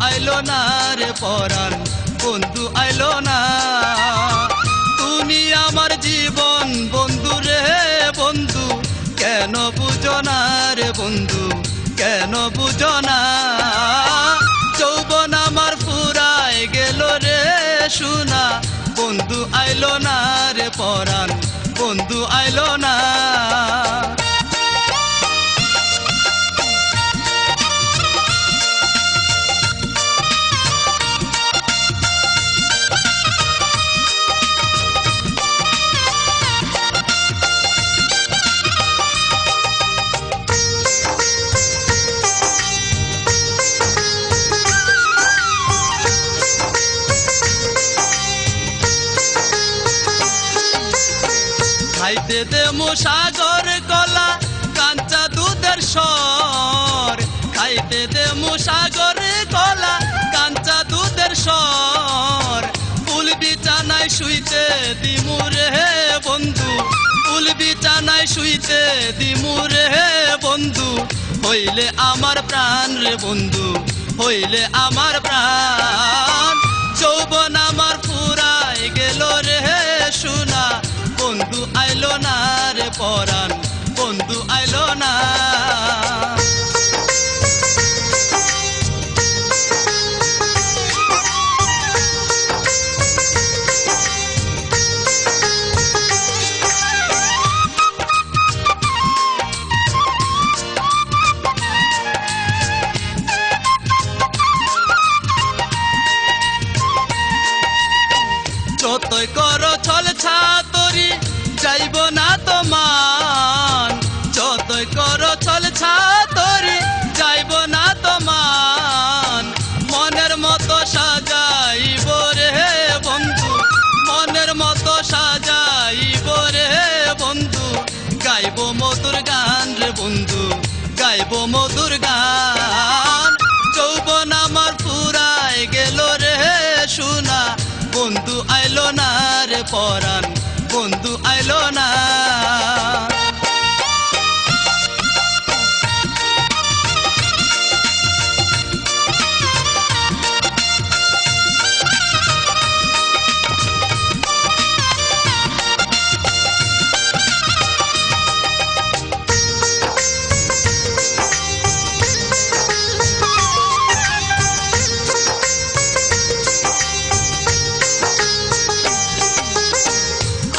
আইলো না রে পরাণ, বন্ধু আইলো না। তুমি আমার জীবন, বন্ধু রে বন্ধু, কেন বুঝো না রে বন্ধু, কেন বুঝো না? যৌবন আমার ফুরায় গেল রে শোনা বন্ধু আইলো না রে পরাণ, বন্ধু আইলো না। খাইতে দে সাগর কলা কাঞ্চা দুধের সর খাইতে দে সাগর কলা কাঞ্চা দুধের সর ফুল বিছানায় শুইতে দিমুরে হে বন্ধু, ফুল বিছানায় শুইতে দিমুরে হে বন্ধু। হইলে আমার প্রাণ রে বন্ধু, হইলে আমার প্রাণ। যৌবন আমার ফুরাই গেল রে আইলো না রে পরাণ বন্ধু আইলো না। যতই করো রে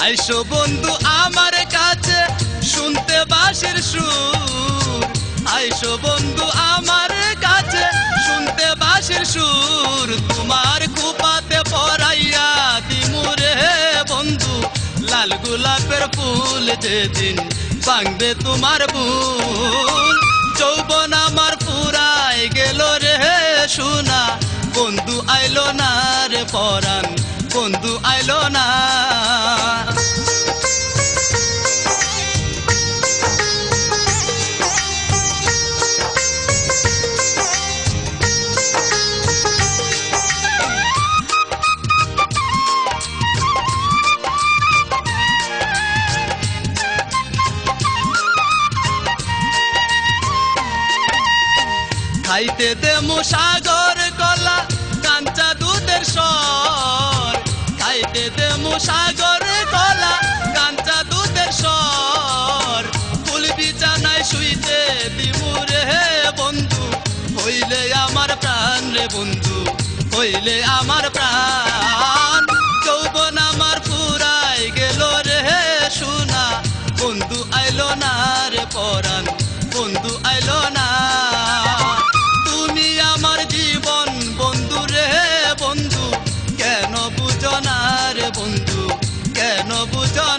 আইসো বন্ধু আমার কাছে, শুনতে বাসের সুর। আইসো বন্ধু আমার কাছে, শুনতে বাসের সুর। তোমার কুপাতে পরাইয়া দিমুরে বন্ধু। লাল গোলাপের ফুল যেদিন বাংবে তোমার বুল। যৌবন আমার ফুরাই গেল রে শোনা বন্ধু আইলো না রে পরাণ। বন্ধু আইলো না খাইতে দে সাগর কলা, কাঞ্চা দুধের সর খাইতে দে সাগর কলা, কাঞ্চা দুধের সর ফুল বিছানায় শুইতে দিমুরে হে বন্ধু, হইলে আমার প্রাণ রে বন্ধু, হইলে আমার প্রাণ। কেন বুঝো